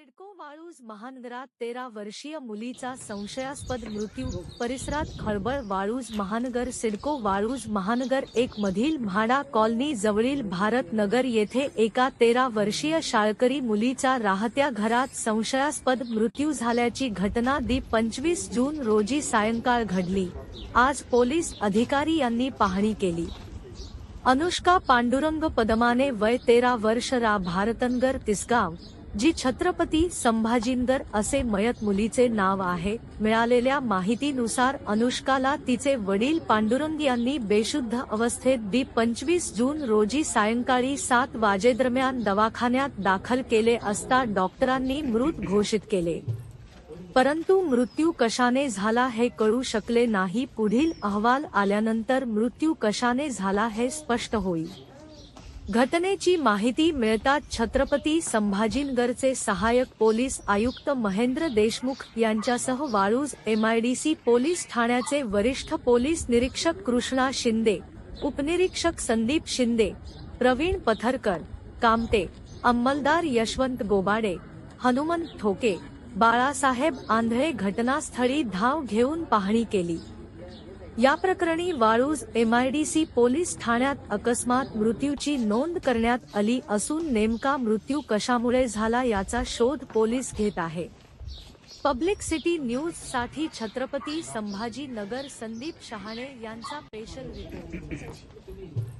सिडको वाळूज महानगरात तेरा वर्षीय मुलीचा संशयास्पद मृत्यू. परिसरात खळबळ वाळूज महानगर सिडको वाळूज महानगर एक मधील म्हाडा कॉलनी जवळील भारत नगर येथे एका तेरा वर्षीय शाळकरी मुलीचा राहत्या घरात संशयास्पद मृत्यू झाल्याची घटना दी पंचवीस जून रोजी सायंकाळ घडली. आज पोलीस अधिकारी यांनी पाहणी केली. अनुष्का पांडुरंग पदमाने वय तेरा वर्ष रा भारतनगर तिसगाव. जी छत्रपती संभाजीनगर असे मयत मुलीचे नाव आहे मिळालेल्या माहितीनुसार अनुष्काला तिचे वडील पांडुरंग यांनी बेशुद्ध अवस्थेत दी पंचवीस जून रोजी सायंकाळी सात वाजेदरम्यान दवाखान्यात दाखल केले असता डॉक्टरांनी मृत घोषित केले. परंतु मृत्यू कशाने झाला हे कळू शकले नाही. पुढील अहवाल आल्यानंतर मृत्यू कशाने झाला हे स्पष्ट होईल. घटनेची माहिती मिळताच छत्रपती संभाजीनगरचे सहायक पोलीस आयुक्त महेंद्र देशमुख यांच्यासह वाळूज एमआयडीसी पोलीस ठाण्याचे वरिष्ठ पोलीस निरीक्षक कृष्णा शिंदे उपनिरीक्षक संदीप शिंदे प्रवीण पथरकर कामते अंमलदार यशवंत गोबाडे हनुमंत ठोके बाळासाहेब आंधळे घटनास्थळी धाव घेऊन पाहणी केली. या प्रकरणी वाळूज एमआयडीसी पोलीस ठाण्यात अकस्मात मृत्यूची नोंद करण्यात आली असून नेमका मृत्यू कशामुळे झाला याचा शोध पोलीस घेत आहे. पब्लिक सिटी न्यूजसाठी छत्रपती संभाजी नगर संदीप शहाणे यांचा स्पेशल रिपोर्ट